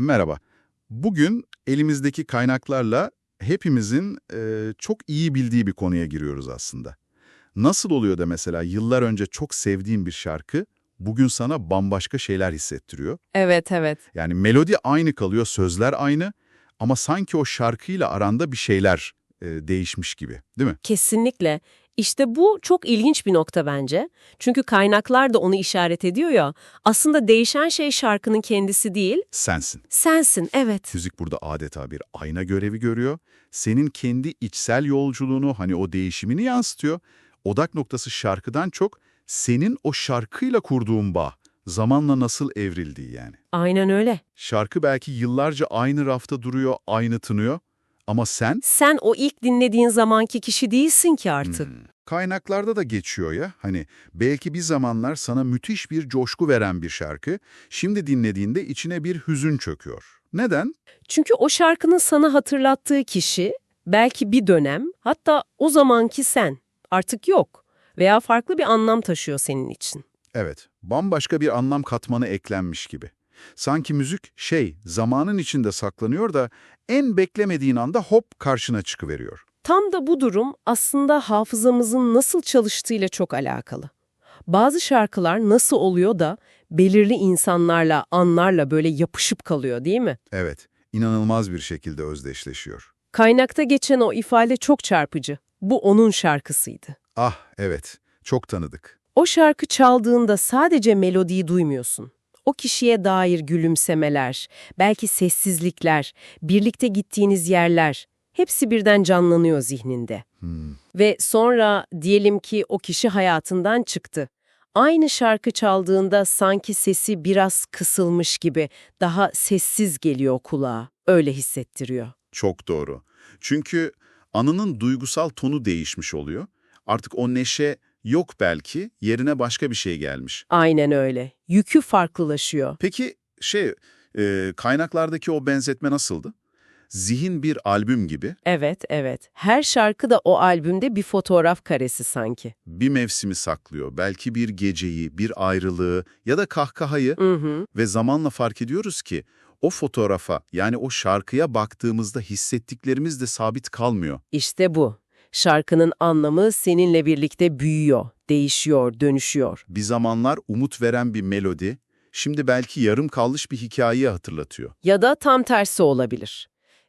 Merhaba. Bugün elimizdeki kaynaklarla hepimizin e, çok iyi bildiği bir konuya giriyoruz aslında. Nasıl oluyor da mesela yıllar önce çok sevdiğin bir şarkı bugün sana bambaşka şeyler hissettiriyor? Evet, evet. Yani melodi aynı kalıyor, sözler aynı ama sanki o şarkıyla aranda bir şeyler e, değişmiş gibi, değil mi? Kesinlikle. İşte bu çok ilginç bir nokta bence. Çünkü kaynaklar da onu işaret ediyor ya. Aslında değişen şey şarkının kendisi değil, Sensin. sensin. Evet. Müzik burada adeta bir ayna görevi görüyor. Senin kendi içsel yolculuğunu, hani o değişimini yansıtıyor. Odak noktası şarkıdan çok senin o şarkıyla kurduğun bağ, zamanla nasıl evrildiği yani. Aynen öyle. Şarkı belki yıllarca aynı rafta duruyor, aynı tınıyor ama sen Sen o ilk dinlediğin zamanki kişi değilsin ki artık. Hmm. kaynaklarda da geçiyor ya. Hani belki bir zamanlar sana müthiş bir coşku veren bir şarkı, şimdi dinlediğinde içine bir hüzün çöküyor. Neden? Çünkü o şarkının sana hatırlattığı kişi belki bir dönem, hatta o zamanki sen artık yok veya farklı bir anlam taşıyor senin için. Evet, bambaşka bir anlam katmanı eklenmiş gibi. Sanki müzik şey, zamanın içinde saklanıyor da en beklemediğin anda hop karşına çıkıveriyor. Tam da bu durum aslında hafızamızın nasıl çalıştığıyla çok alakalı. Bazı şarkılar nasıl oluyor da belirli insanlarla, anlarla böyle yapışıp kalıyor değil mi? Evet, inanılmaz bir şekilde özdeşleşiyor. Kaynakta geçen o ifade çok çarpıcı. Bu onun şarkısıydı. Ah, evet, çok tanıdık. O şarkı çaldığında sadece melodiyi duymuyorsun. O kişiye dair gülümsemeler, belki sessizlikler, birlikte gittiğiniz yerler, hepsi birden canlanıyor zihninde. Hmm. Ve sonra diyelim ki o kişi hayatından çıktı. Aynı şarkı çaldığında sanki sesi biraz kısılmış gibi, daha sessiz geliyor kulağa. Öyle hissettiriyor. Çok doğru. Çünkü anının duygusal tonu değişmiş oluyor. Artık o neşe yok belki, yerine başka bir şey gelmiş. Aynen öyle. Yükü farklılaşıyor. Peki şey, e, kaynaklardaki o benzetme nasıldı? Zihin bir albüm gibi, Evet, evet. Her şarkı da o albümde bir fotoğraf karesi sanki. bir mevsimi saklıyor. Belki bir geceyi, bir ayrılığı ya da kahkahayı Hı hı. ve zamanla fark ediyoruz ki o fotoğrafa yani o şarkıya baktığımızda hissettiklerimiz de sabit kalmıyor. İşte bu. Şarkının anlamı seninle birlikte büyüyor, değişiyor, dönüşüyor. Bir zamanlar umut veren bir melodi, şimdi belki yarım kalmış bir hikayeyi hatırlatıyor. Ya da tam tersi olabilir.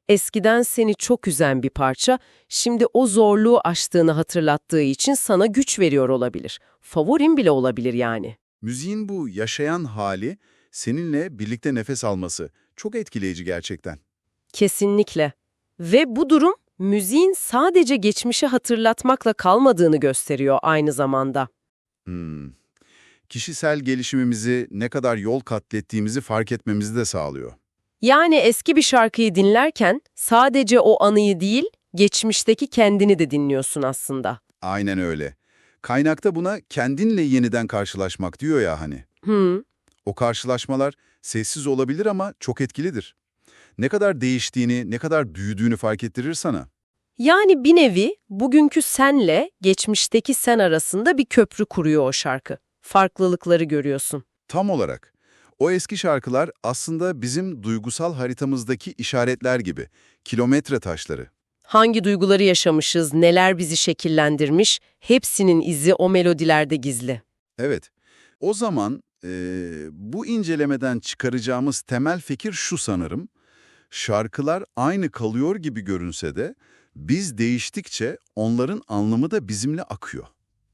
Eskiden seni çok üzen bir parça, şimdi o zorluğu aştığını hatırlattığı için sana güç veriyor olabilir. Favorin bile olabilir yani. Müziğin bu yaşayan hali, seninle birlikte nefes alması çok etkileyici gerçekten. Kesinlikle. Ve bu durum müziğin sadece geçmişi hatırlatmakla kalmadığını gösteriyor aynı zamanda. Hmm. Kişisel gelişimimizi ne kadar yol katlettiğimizi fark etmemizi de sağlıyor. Yani eski bir şarkıyı dinlerken sadece o anıyı değil, geçmişteki kendini de dinliyorsun aslında. Aynen öyle. Kaynakta buna kendinle yeniden karşılaşmak diyor ya hani. Hı, O karşılaşmalar sessiz olabilir ama çok etkilidir. Ne kadar değiştiğini, ne kadar büyüdüğünü fark ettirir sana. Yani bir nevi bugünkü senle geçmişteki sen arasında bir köprü kuruyor o şarkı. Farklılıkları görüyorsun. Tam olarak. O eski şarkılar aslında bizim duygusal haritamızdaki işaretler gibi, kilometre taşları. Hangi duyguları yaşamışız, neler bizi şekillendirmiş, hepsinin izi o melodilerde gizli. Evet, o zaman eee, bu incelemeden çıkaracağımız temel fikir şu sanırım. Şarkılar aynı kalıyor gibi görünse de biz değiştikçe onların anlamı da bizimle akıyor.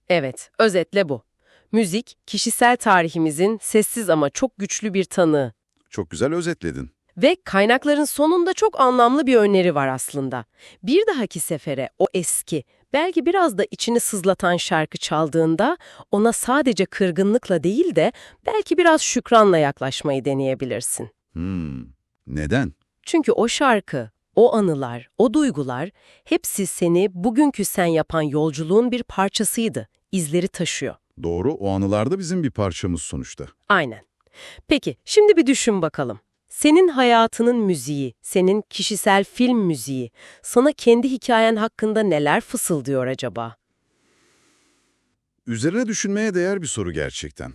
Evet, özetle bu. Müzik, kişisel tarihimizin sessiz ama çok güçlü bir tanığı. Çok güzel özetledin. Ve kaynakların sonunda çok anlamlı bir öneri var aslında. Bir dahaki sefere o eski, belki biraz da içini sızlatan şarkı çaldığında ona sadece kırgınlıkla değil de belki biraz şükranla yaklaşmayı deneyebilirsin. Hmm, neden? Çünkü o şarkı, o anılar, o duygular hepsi seni bugünkü sen yapan yolculuğun bir parçasıydı. İzleri taşıyor. Doğru, o anılarda bizim bir parçamız sonuçta. Aynen. Peki, şimdi bir düşün bakalım. Senin hayatının müziği, senin kişisel film müziği, sana kendi hikayen hakkında neler fısıldıyor acaba? Üzerine düşünmeye değer bir soru gerçekten.